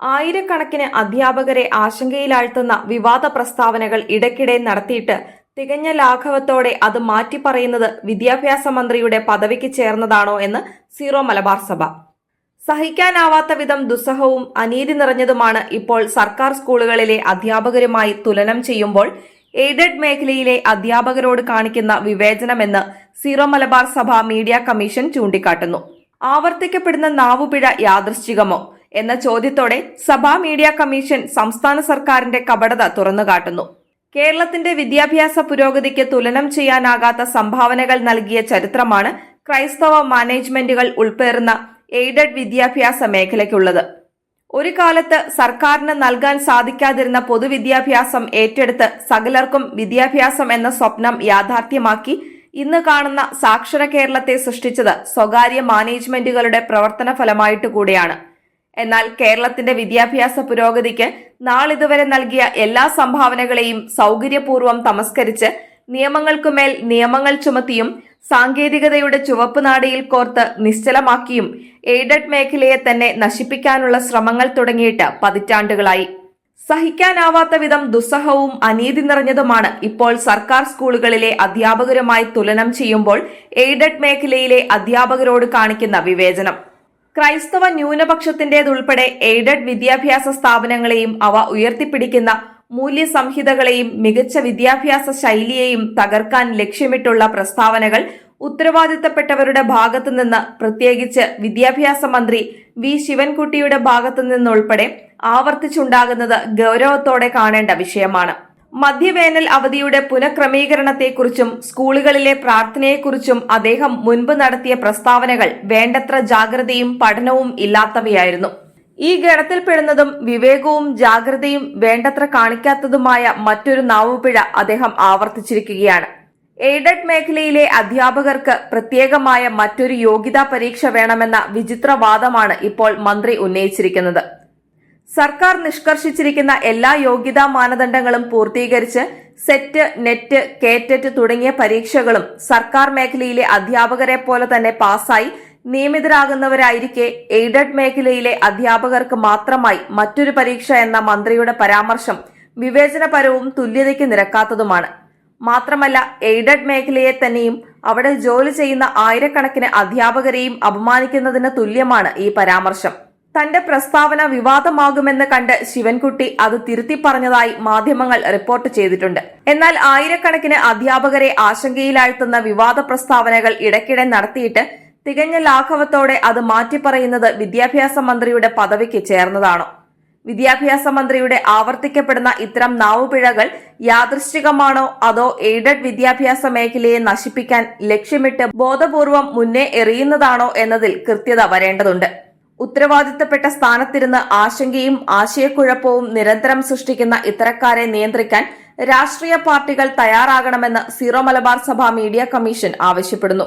ആയിരക്കണക്കിന് അധ്യാപകരെ ആശങ്കയിലാഴ്ത്തുന്ന വിവാദ പ്രസ്താവനകൾ ഇടയ്ക്കിടെ നടത്തിയിട്ട് തികഞ്ഞ ലാഘവത്തോടെ അത് മാറ്റിപ്പറയുന്നത് വിദ്യാഭ്യാസ മന്ത്രിയുടെ പദവിക്ക് ചേർന്നതാണോ എന്ന് സീറോ മലബാർ സഭ. സഹിക്കാനാവാത്ത വിധം ദുസ്സഹവും അനീതി നിറഞ്ഞതുമാണ് ഇപ്പോൾ സർക്കാർ സ്കൂളുകളിലെ അധ്യാപകരുമായി തുലനം ചെയ്യുമ്പോൾ എയ്ഡഡ് മേഖലയിലെ അധ്യാപകരോട് കാണിക്കുന്ന വിവേചനമെന്ന് സീറോ മലബാർ സഭ മീഡിയ കമ്മീഷൻ ചൂണ്ടിക്കാട്ടുന്നു. ആവർത്തിക്കപ്പെടുന്ന നാവുപിഴ യാദൃശ്ചികമോ? എന്ന ചോദ്യത്തോടെ സഭാ മീഡിയ കമ്മീഷൻ സംസ്ഥാന സർക്കാരിന്റെ കപടത തുറന്നുകാട്ടുന്നു. കേരളത്തിന്റെ വിദ്യാഭ്യാസ പുരോഗതിക്ക് തുലനം ചെയ്യാനാകാത്ത സംഭാവനകൾ നൽകിയ ചരിത്രമാണ് ക്രൈസ്തവ മാനേജ്മെന്റുകൾ ഉൾപ്പേറുന്ന എയ്ഡഡ് വിദ്യാഭ്യാസ മേഖലയ്ക്കുള്ളത്. ഒരു കാലത്ത് സർക്കാരിന് നൽകാൻ സാധിക്കാതിരുന്ന പൊതുവിദ്യാഭ്യാസം ഏറ്റെടുത്ത് സകലർക്കും വിദ്യാഭ്യാസം എന്ന സ്വപ്നം യാഥാർത്ഥ്യമാക്കി ഇന്ന് കാണുന്ന സാക്ഷര കേരളത്തെ സൃഷ്ടിച്ചത് സ്വകാര്യ മാനേജ്മെന്റുകളുടെ പ്രവർത്തന ഫലമായിട്ട് കൂടിയാണ്. എന്നാൽ കേരളത്തിന്റെ വിദ്യാഭ്യാസ പുരോഗതിക്ക് നാളിതുവരെ നൽകിയ എല്ലാ സംഭാവനകളെയും സൗകര്യപൂർവം തമസ്കരിച്ച് നിയമങ്ങൾക്കുമേൽ നിയമങ്ങൾ ചുമത്തിയും സാങ്കേതികതയുടെ ചുവപ്പ് നാടിയിൽ കോർത്ത് നിശ്ചലമാക്കിയും എയ്ഡഡ് മേഖലയെ തന്നെ നശിപ്പിക്കാനുള്ള ശ്രമങ്ങൾ തുടങ്ങിയിട്ട് പതിറ്റാണ്ടുകളായി. സഹിക്കാനാവാത്ത വിധം ദുസ്സഹവും അനീതി നിറഞ്ഞതുമാണ് ഇപ്പോൾ സർക്കാർ സ്കൂളുകളിലെ അധ്യാപകരുമായി തുലനം ചെയ്യുമ്പോൾ എയ്ഡഡ് മേഖലയിലെ അധ്യാപകരോട് കാണിക്കുന്ന വിവേചനം. ക്രൈസ്തവ ന്യൂനപക്ഷത്തിന്റേതുൾപ്പെടെ എയ്ഡഡ് വിദ്യാഭ്യാസ സ്ഥാപനങ്ങളെയും അവ ഉയർത്തിപ്പിടിക്കുന്ന മൂല്യസംഹിതകളെയും മികച്ച വിദ്യാഭ്യാസ ശൈലിയെയും തകർക്കാൻ ലക്ഷ്യമിട്ടുള്ള പ്രസ്താവനകൾ ഉത്തരവാദിത്തപ്പെട്ടവരുടെ ഭാഗത്തുനിന്ന് പ്രത്യേകിച്ച് വിദ്യാഭ്യാസ മന്ത്രി വി. ശിവൻകുട്ടിയുടെ ഭാഗത്തു നിന്നുൾപ്പെടെ ആവർത്തിച്ചുണ്ടാകുന്നത് ഗൗരവത്തോടെ കാണേണ്ട വിഷയമാണ്. മധ്യവേനൽ അവധിയുടെ പുനഃക്രമീകരണത്തെക്കുറിച്ചും സ്കൂളുകളിലെ പ്രാർത്ഥനയെക്കുറിച്ചും അദ്ദേഹം മുൻപ് നടത്തിയ പ്രസ്താവനകൾ വേണ്ടത്ര ജാഗ്രതയും പഠനവും ഇല്ലാത്തവയായിരുന്നു. ഈ ഗണത്തിൽപ്പെടുന്നതും വിവേകവും ജാഗ്രതയും വേണ്ടത്ര കാണിക്കാത്തതുമായ മറ്റൊരു നാവുപിഴ അദ്ദേഹം ആവർത്തിച്ചിരിക്കുകയാണ്. എയ്ഡഡ് മേഖലയിലെ അധ്യാപകർക്ക് പ്രത്യേകമായ മറ്റൊരു യോഗ്യതാ പരീക്ഷ വേണമെന്ന വിചിത്രവാദമാണ് ഇപ്പോൾ മന്ത്രി ഉന്നയിച്ചിരിക്കുന്നത്. സർക്കാർ നിഷ്കർഷിച്ചിരിക്കുന്ന എല്ലാ യോഗ്യതാ മാനദണ്ഡങ്ങളും പൂർത്തീകരിച്ച് സെറ്റ് നെറ്റ് കേറ്ററ്റ് തുടങ്ങിയ പരീക്ഷകളും സർക്കാർ മേഖലയിലെ അധ്യാപകരെ പോലെ തന്നെ പാസായി നിയമിതരാകുന്നവരായിരിക്കെ എയ്ഡഡ് മേഖലയിലെ അധ്യാപകർക്ക് മാത്രമായി മറ്റൊരു പരീക്ഷ എന്ന മന്ത്രിയുടെ പരാമർശം വിവേചനപരവും തുല്യതയ്ക്ക് നിരക്കാത്തതുമാണ്. മാത്രമല്ല എയ്ഡഡ് മേഖലയെ തന്നെയും അവിടെ ജോലി ചെയ്യുന്ന ആയിരക്കണക്കിന് അധ്യാപകരെയും അപമാനിക്കുന്നതിന് തുല്യമാണ് ഈ പരാമർശം. തന്റെ പ്രസ്താവന വിവാദമാകുമെന്ന് കണ്ട് ശിവൻകുട്ടി അത് തിരുത്തി പറഞ്ഞതായി മാധ്യമങ്ങൾ റിപ്പോർട്ട് ചെയ്തിട്ടുണ്ട്. എന്നാൽ ആയിരക്കണക്കിന് അധ്യാപകരെ ആശങ്കയിലാഴ്ത്തുന്ന വിവാദ പ്രസ്താവനകൾ ഇടയ്ക്കിടെ നടത്തിയിട്ട് തികഞ്ഞ ലാഘവത്തോടെ അത് മാറ്റിപ്പറയുന്നത് വിദ്യാഭ്യാസ മന്ത്രിയുടെ പദവിക്ക് ചേർന്നതാണോ? വിദ്യാഭ്യാസ മന്ത്രിയുടെ ആവർത്തിക്കപ്പെടുന്ന ഇത്തരം നാവുപിഴകൾ യാദൃശ്ചികമാണോ അതോ എയ്ഡഡ് വിദ്യാഭ്യാസ മേഖലയെ നശിപ്പിക്കാൻ ലക്ഷ്യമിട്ട് ബോധപൂർവം മുന്നേ എറിയുന്നതാണോ എന്നതിൽ കൃത്യത വരേണ്ടതുണ്ട്. ഉത്തരവാദിത്തപ്പെട്ട സ്ഥാനത്തിരുന്ന് ആശങ്കയും ആശയക്കുഴപ്പവും നിരന്തരം സൃഷ്ടിക്കുന്ന ഇത്തരക്കാരെ നിയന്ത്രിക്കാൻ രാഷ്ട്രീയ പാർട്ടികൾ തയ്യാറാകണമെന്ന് സീറോ മലബാർ സഭ മീഡിയ കമ്മീഷൻ ആവശ്യപ്പെടുന്നു.